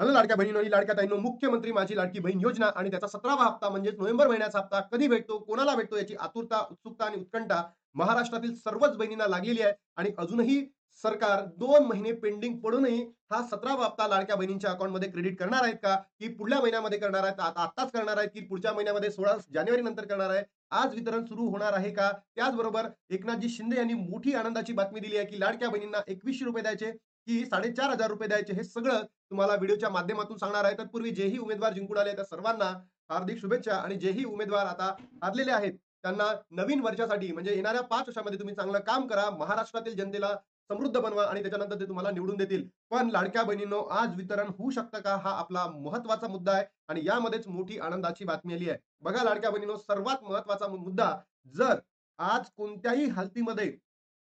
Hello लाडक्या बहिणीनो लाडक्या ताईनो मुख्यमंत्री माझी लाडकी बहीण योजना आणि त्याचा सतरावा हप्ता म्हणजेच नोव्हेंबर महिन्याचा हप्ता कधी भेटतो कोणाला भेटतो याची आतुरता उत्सुकता आणि उत्कंठा महाराष्ट्रातील सर्वच बहिणींना लागलेली आहे. आणि अजूनही सरकार दोन महिने पेंडिंग पडूनही हा सतरावा हप्ता लाडक्या बहिणींच्या अकाउंटमध्ये क्रेडिट करणार आहेत का? की पुढल्या महिन्यामध्ये करणार आहेत? आता आत्ताच करणार आहेत की पुढच्या महिन्यामध्ये सोळा जानेवारी नंतर करणार आहे? आज वितरण सुरू होणार आहे का? त्याचबरोबर एकनाथजी शिंदे यांनी मोठी आनंदाची बातमी दिली आहे की लाडक्या बहिणींना एकवीसशे रुपये द्यायचे. की साडेचार हजार रुपये द्यायचे हे सगळं तुम्हाला व्हिडिओच्या माध्यमातून सांगणार आहे. तत्पूर्वी जेही उमेदवार जिंकून आले त्या सर्वांना हार्दिक शुभेच्छा आणि जेही उमेदवार आता हारलेले आहेत त्यांना नवीन वर्षासाठी म्हणजे येणाऱ्या पाच वर्षामध्ये तुम्ही चांगलं काम करा महाराष्ट्रातील जनतेला समृद्ध बनवा आणि त्याच्यानंतर ते तुम्हाला निवडून देतील. पण लाडक्या बहिणींनो आज वितरण होऊ शकतं का? हा आपला महत्त्वाचा मुद्दा आहे आणि यामध्येच मोठी आनंदाची बातमी आली आहे. बघा लाडक्या बहिणींनो सर्वात महत्त्वाचा मुद्दा जर आज कोणत्याही हालतीमध्ये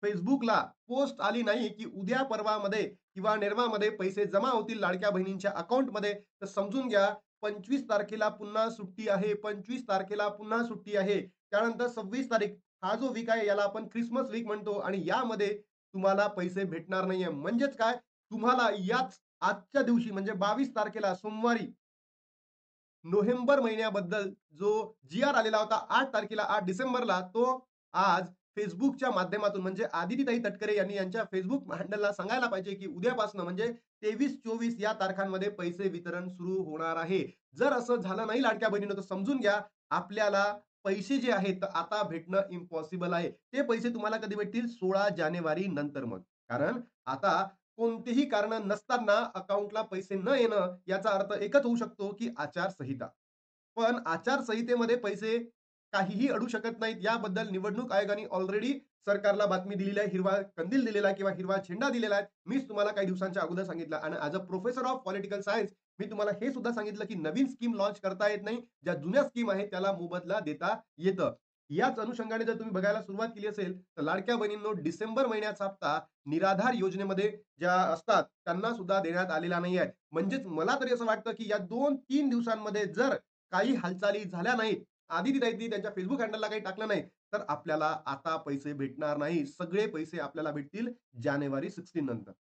फेसबुकला पोस्ट आली नाही की उद्या परवामध्ये किंवा निर्मामध्ये पैसे जमा होतील लाडक्या बहिणींच्या अकाउंटमध्ये तर समजून घ्या पंचवीस तारखेला पुन्हा सुट्टी आहे पंचवीस तारखेला पुन्हा सुट्टी आहे. त्यानंतर सव्वीस तारीख हा जो वीक आहे याला आपण क्रिसमस वीक म्हणतो आणि यामध्ये तुम्हाला पैसे भेटणार नाहीये. म्हणजेच काय? तुम्हाला याच आजच्या दिवशी म्हणजे बावीस तारखेला सोमवारी नोव्हेंबर महिन्याबद्दल जो जी आर आलेला होता आठ तारखेला आठ डिसेंबरला तो आज फेसबुकच्या माध्यमातून म्हणजे आदितीताई तटकरे यांनी यांच्या फेसबुक हँडलला सांगायला पाहिजे की उद्यापासून म्हणजे तेवीस चोवीस या तारखांमध्ये पैसे वितरण सुरू होणार आहे. जर असं झालं नाही लाडक्या बहिणीनं तर समजून घ्या आपल्याला पैसे जे आहेत आता भेटणं इम्पॉसिबल आहे. ते पैसे तुम्हाला कधी भेटतील? सोळा जानेवारी नंतर मग. कारण आता कोणतेही कारण नसताना अकाउंटला पैसे न येणं याचा अर्थ एकच होऊ शकतो की आचारसंहिता. पण आचारसंहितेमध्ये पैसे काहीही अडू शकत नाहीत. याबद्दल निवडणूक आयोगाने ऑलरेडी सरकारला बातमी दिलेली आहे. हिरवा कंदील दिलेला आहे किंवा हिरवा झेंडा दिलेला आहे. मीच तुम्हाला काही दिवसांच्या अगोदर सांगितलं आणि as a professor of political science मी तुम्हाला हे सुद्धा सांगितलं की नवीन स्कीम लॉन्च करता येत नाही. ज्या जुन्या स्कीम आहेत त्याला मोबदला देता येतं. याच अनुषंगाने जर तुम्ही बघायला सुरुवात केली असेल तर लाडक्या बहिणींनो डिसेंबर महिन्याचा हप्ता निराधार योजनेमध्ये ज्या असतात त्यांना सुद्धा देण्यात आलेला नाही आहे म्हणजेच मला तरी असं वाटतं की या दोन तीन दिवसांमध्ये जर काही हालचाली झाल्या नाहीत आधी ताईंनी त्यांच्या फेसबुक हँडलला काही टाकलं नाही. तर आपल्याला आता पैसे भेटणार नाही. सगळे पैसे आपल्याला भेटतील जानेवारी सिक्स्टीन नंतर.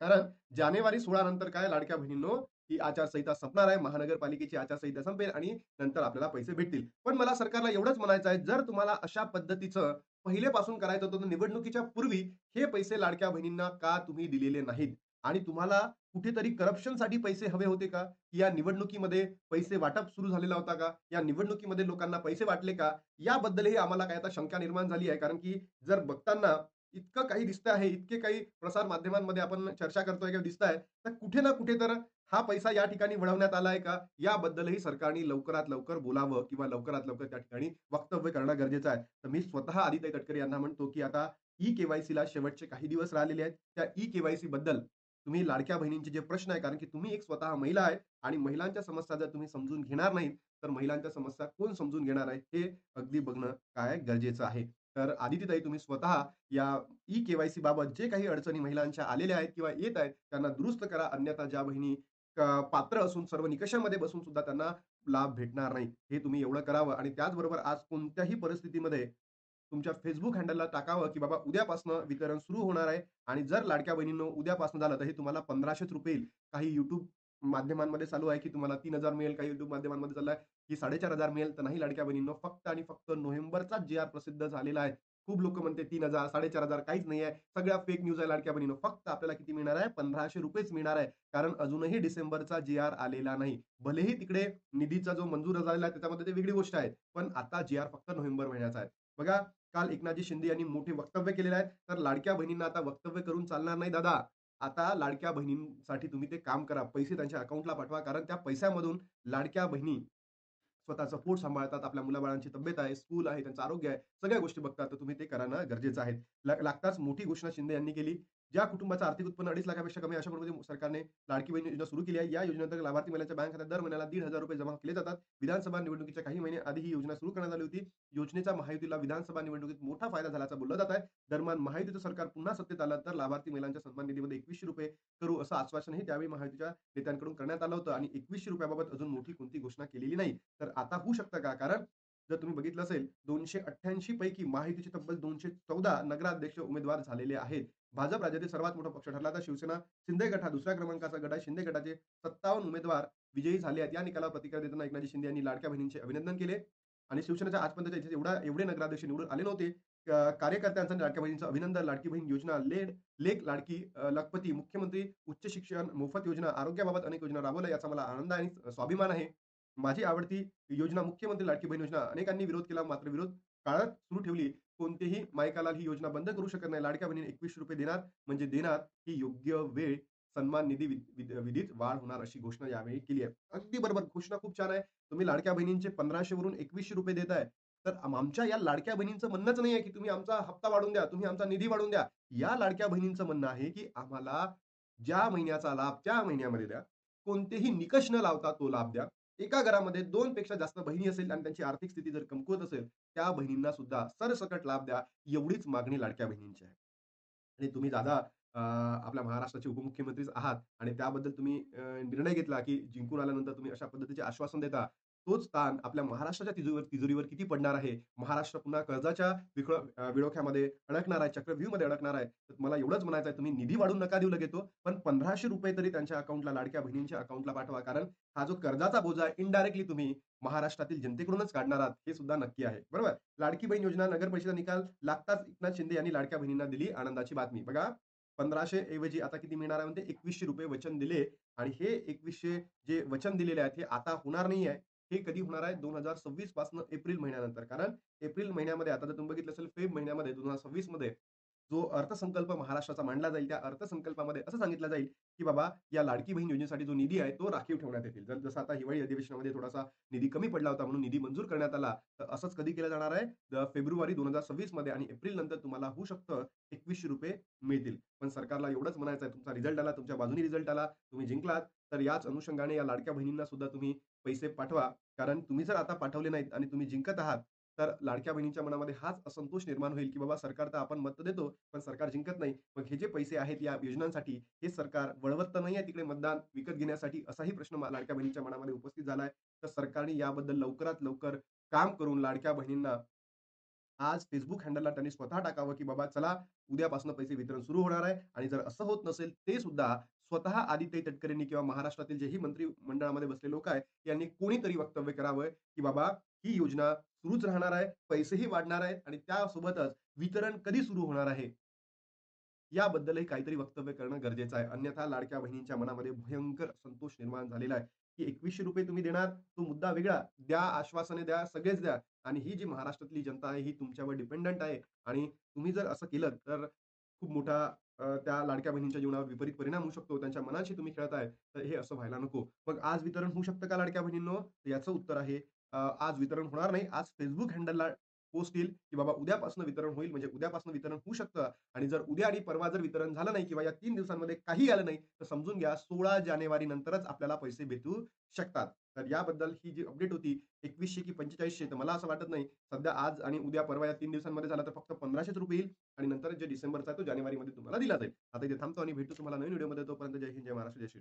कारण जानेवारी सोळा नंतर काय लाडक्या बहिणींनो ही आचारसंहिता संपणार आहे. महानगरपालिकेची आचारसंहिता संपेल आणि नंतर आपल्याला पैसे भेटतील. पण मला सरकारला एवढंच म्हणायचं आहे जर तुम्हाला अशा पद्धतीचं पहिलेपासून करायचं होतं तर निवडणुकीच्या पूर्वी हे पैसे लाडक्या बहिणींना का तुम्ही दिलेले नाहीत? आणि तुम्हाला कुठेतरी करप्शनसाठी पैसे हवे होते का? या निवडणुकीमध्ये पैसे वाटप सुरू झालेला होता का? या निवडणुकीमध्ये लोकांना पैसे वाटले का? याबद्दलही आम्हाला काय आता शंका निर्माण झाली आहे. कारण की जर बघताना इतकं काही दिसतं आहे इतके काही प्रसार माध्यमांमध्ये आपण चर्चा करतोय किंवा दिसत आहे तर कुठे ना कुठे तर हा पैसा या ठिकाणी वळवण्यात आला आहे का? याबद्दलही सरकारने लवकरात लवकर बोलावं किंवा लवकरात लवकर त्या ठिकाणी वक्तव्य करणं गरजेचं आहे. तर मी स्वतः आदित्य तटकरे यांना म्हणतो की आता ई केवायसीला शेवटचे काही दिवस राहिलेले आहेत. त्या ई केवायसी बद्दल तुम्ही लाडक्या बहिणींचे जे प्रश्न आहे कारण की तुम्ही एक स्वतः महिला आहे आणि महिलांच्या समस्या जर तुम्ही समजून घेणार नाही तर महिलांच्या समस्या कोण समजून घेणार आहे हे अगदी बघणं काय गरजेचं आहे. तर आदितीताई तुम्ही स्वतः या ई केवायसी बाबत जे काही अडचणी महिलांच्या आलेल्या आहेत किंवा येत आहेत त्यांना दुरुस्त करा. अन्यथा ज्या बहिणी पात्र असून सर्व निकषामध्ये बसून सुद्धा त्यांना लाभ भेटणार नाही. हे तुम्ही एवढं करावं आणि त्याचबरोबर आज कोणत्याही परिस्थितीमध्ये तुमच्या फेसबुक हँडलला टाकावं की बाबा उद्यापासून वितरण सुरू होणार आहे आणि जर लाडक्या बहिणींनो उद्यापासून झालं तर हे तुम्हाला पंधराशेच रुपये येईल. काही युट्यूब माध्यमांमध्ये चालू आहे की तुम्हाला तीन हजार मिळेल काही युट्यूब माध्यमांमध्ये चालू आहे की साडेचार हजार मिळेल तर नाही लाडक्या बहिणींनो फक्त आणि फक्त नोव्हेंबरचा जे आर प्रसिद्ध झालेला आहे. खूप लोक म्हणते तीन हजार साडेचार हजार काहीच नाही आहे. सगळ्या फेक न्यूज आहे लाडक्या बहिणीनो. फक्त आपल्याला किती मिळणार आहे? पंधराशे रुपयेच मिळणार आहे. कारण अजूनही डिसेंबरचा जी आर आलेला नाही. भलेही तिकडे निधीचा जो मंजूर झालेला आहे त्याच्यामध्ये ते वेगळी गोष्ट आहे. पण आता जी आर फक्त नोव्हेंबर महिन्याचा आहे. बघा काल एकनाथजी शिंदे यांनी मोठे वक्तव्य केलेले आहेत तर लाडक्या बहिणींना आता वक्तव्य करून चालणार नाही दादा. आता लाडक्या बहिणींसाठी तुम्ही ते काम करा. पैसे त्यांच्या अकाउंटला पाठवा. कारण त्या पैशामधून लाडक्या बहिणी स्वतःचं पोट सांभाळतात. आपल्या मुलाबाळांची तब्येत आहे स्कूल आहे त्यांचं आरोग्य आहे. सगळ्या गोष्टी बघतात. तर तुम्ही ते करणं गरजेचं आहे. लागताच मोठी घोषणा शिंदे यांनी केली. ज्या कुटुंबाचं आर्थिक उत्पन्न अडीच लाखापेक्षा कमी अशा प्रमाणे सरकारने लाडकी बहीण योजना सुरू केली आहे. या योजनेअंतर्गत लाभार्थी महिलांच्या बँक खात्यात दर महिन्याला दीड हजार रुपये जमा केले जातात. विधानसभा निवडणुकीच्या काही महिने आधी ही योजना सुरू करण्यात आली होती. योजनेचा महायुतीला विधानसभा निवडणुकीत मोठा फायदा झाल्याचा बोललं जात आहे. दरम्यान महायुतीचं सरकार पुन्हा सत्तेत आलं तर लाभार्थी महिलांच्या सन्मान निधीमध्ये एकवीसशे रुपये करू असं आश्वासनही त्यावेळी महायुतीच्या नेत्यांकडून करण्यात आलं होतं. आणि एकवीसशे रुपयाबाबत अजून मोठी कोणती घोषणा केलेली नाही. तर आता होऊ शकतं का? कारण जर तुम्ही बघितलं असेल 288 पैकी महायुतीचे तब्बल 214 नगराध्यक्ष उमेदवार झालेले आहेत. भाजप राज्यातील सर्वात मोठा पक्ष ठरला. तर शिवसेना शिंदे गट हा दुसऱ्या क्रमांकाचा गट आहे. शिंदे गटाचे 57 उमेदवार विजयी झाले आहेत. या निकालावर प्रतिक्रिया देताना एकनाथ शिंदे यांनी लाडक्या बहिणींचे अभिनंदन केले आणि शिवसेनेच्या आजपर्यंतच्या एवढा एवढे नगराध्यक्ष निवडून आले नव्हते. कार्यकर्त्यांचा कार्यकर्त्यांचं आणि लाडक्या बहिणींचं अभिनंदन. लाडकी बहीण योजना, लेड लेक लाडकी लखपती, मुख्यमंत्री उच्च शिक्षण, मोफत योजना, आरोग्याबाबत अनेक योजना राबवल्या याचा मला आनंद आणि स्वाभिमान आहे. माझी आवडती योजना मुख्यमंत्री लाडकी बहीण योजना. अनेकांनी विरोध केला मात्र विरोध काळात सुरू ठेवली. कोणतेही मायकाला ही योजना बंद करू शकत नाही. लाडक्या एकवीसशे रुपये देणार म्हणजे देणार. ही योग्य वेळ सन्मान निधी विधीत वाढ होणार अशी घोषणा यावेळी केली आहे. अगदी बरोबर घोषणा खूप छान आहे. तुम्ही लाडक्या बहिणींचे पंधराशे वरून ₹21 देताय. तर आमच्या या लाडक्या बहिणींचं म्हणणंच नाहीये, की तुम्ही आमचा हप्ता वाढवून द्या, तुम्ही आमचा निधी वाढवून द्या. या लाडक्या बहिणींचं म्हणणं आहे, की आम्हाला ज्या महिन्याचा लाभ त्या महिन्यामध्ये द्या. कोणतेही निकष न लावता तो लाभ द्या. एका घरामध्ये दोन पेक्षा जास्त बहिणी असेल आणि त्यांची आर्थिक स्थिती जर कमकुवत असेल, त्या बहिणींना सुद्धा सरसकट लाभ द्या. एवढीच मागणी लाडक्या बहिणींची आहे. आणि तुम्ही दादा आपल्या महाराष्ट्राचे उपमुख्यमंत्रीच आहात आणि त्याबद्दल तुम्ही निर्णय घेतला, की जिंकून आल्यानंतर तुम्ही अशा पद्धतीचे आश्वासन देता. तोच ताण आपल्या महाराष्ट्राच्या तिजोरीवर तिजोरीवर किती पडणार आहे? महाराष्ट्र पुन्हा कर्जाच्या विख अ, अडकणार आहे, चक्रव्यूहमध्ये अडकणार आहे. तर मला एवढंच म्हणायचं आहे, तुम्ही निधी वाढवून नका देऊ लगेच तो, पण ₹1500 तरी त्यांच्या अकाउंटला, लाडक्या बहिणींच्या अकाउंटला पाठवा. कारण हा जो कर्जाचा बोजा इनडायरेक्टली तुम्ही महाराष्ट्रातील जनतेकडूनच काढणार आहात, हे सुद्धा नक्की आहे. बरोबर? लाडकी बहीण योजना नगर परिषदेचा निकाल लागताच एकनाथ शिंदे यांनी लाडक्या बहिणींना दिली आनंदाची बातमी. बघा पंधराशे ऐवजी आता किती मिळणार आहे म्हणते ₹2100 वचन दिले आणि हे एकवीसशे जे वचन दिलेले आहेत, हे आता होणार नाही आहे. हे कधी होणार आहे? 2026 पासून एप्रिल महिन्यानंतर. कारण एप्रिल महिन्यामध्ये आता जर तुम्ही बघितलं असेल फेब महिन्यामध्ये 2026 मध्ये जो अर्थसंकल्प महाराष्ट्राचा मांडला जाईल, त्या अर्थसंकल्पामध्ये असं सांगितलं जाईल, की बाबा या लाडकी बहीण योजनेसाठी जो निधी आहे, तो राखीव ठेवण्यात येईल जर जसं आता हिवाळी अधिवेशनामध्ये थोडासा निधी कमी पडला होता म्हणून निधी मंजूर करण्यात आला. तर असंच कधी केलं जाणार आहे? फेब्रुवारी दोन हजार सव्वीसमध्ये आणि एप्रिल नंतर तुम्हाला होऊ शकतं ₹2100 मिळतील. पण सरकारला एवढंच म्हणायचं आहे, तुमचा रिझल्ट आला, तुमच्या बाजूने रिझल्ट आला, तुम्ही जिंकलात, तर याच अनुषंगाने या लाडक्या बहिणींना सुद्धा तुम्ही पैसे पाठवा. कारण तुम्ही जर आता पाठवले नाहीत आणि तुम्ही जिंकत आहात, तर लाडक्या बहिणींच्या मनामध्ये हाच असंतोष निर्माण होईल, की बाबा सरकार तर आपण मत देतो, पण सरकार जिंकत नाही. मग हे जे पैसे आहेत या योजनांसाठी, हे सरकार वळवत तर नाहीये तिकडे मतदान विकत घेण्यासाठी, असाही प्रश्न लाडक्या बहिणींच्या मनामध्ये उपस्थित झाला आहे. तर सरकारने याबद्दल लवकरात लवकर काम करून लाडक्या बहिणींना आज फेसबुक हँडलला त्यांनी स्वतः टाकावं, की बाबा चला उद्यापासून पैसे वितरण सुरू होणार आहे आणि जर असं होत नसेल, ते सुद्धा स्वतः आदित्य तटकरेंनी किंवा महाराष्ट्रातील जेही मंत्रिमंडळामध्ये बसले लोक आहेत, यांनी कोणीतरी वक्तव्य करावं, की बाबा ही योजना सुरूच राहणार आहे, पैसेही वाढणार आहेत आणि त्यासोबतच वितरण कधी सुरू होणार आहे? याबद्दलही काहीतरी वक्तव्य करणं गरजेचं आहे. अन्यथा लाडक्या बहिणींच्या मनामध्ये भयंकर संतोष निर्माण झालेला आहे, की ₹2100 तुम्ही देणार, तो मुद्दा वेगळा. द्या, आश्वासने द्या, सगळेच द्या आणि ही जी महाराष्ट्रातली जनता आहे, ही तुमच्यावर डिपेंडंट आहे आणि तुम्ही जर असं केलं, तर खूप मोठा त्या लाडक्या बहिणींच्या जीवनावर विपरीत परिणाम होऊ शकतो. त्यांच्या मनाशी तुम्ही खेळत आहे, तर हे असं व्हायला नको. मग आज वितरण होऊ शकतं का लाडक्या बहिणींनो? याचं उत्तर आहे आज वितरण होणार नाही. आज फेसबुक हँडलला पोचतील की बाबा उद्यापासून वितरण होईल. म्हणजे उद्यापासून वितरण होऊ शकतं आणि जर उद्या आणि परवा जर वितरण झालं नाही किंवा या तीन दिवसांमध्ये काही आलं नाही, तर समजून घ्या 16 जानेवारी नंतरच आपल्याला पैसे भेटू शकतात. तर याबद्दल ही जी अपडेट होती एकवीसशे की 4500 तर मला असं वाटत नाही. सध्या आज आणि उद्या परवा या तीन दिवसांमध्ये झालं तर फक्त ₹1500 येईल आणि नंतर जे डिसेंबरचा आहे तो जानेवारीमध्ये तुम्हाला दिला जाईल. आता इथे थांबतो आणि भेटू तुम्हाला नवीन व्हिडिओमध्ये. तोपर्यंत जय हिंद, जय महाराष्ट्र, जय श्री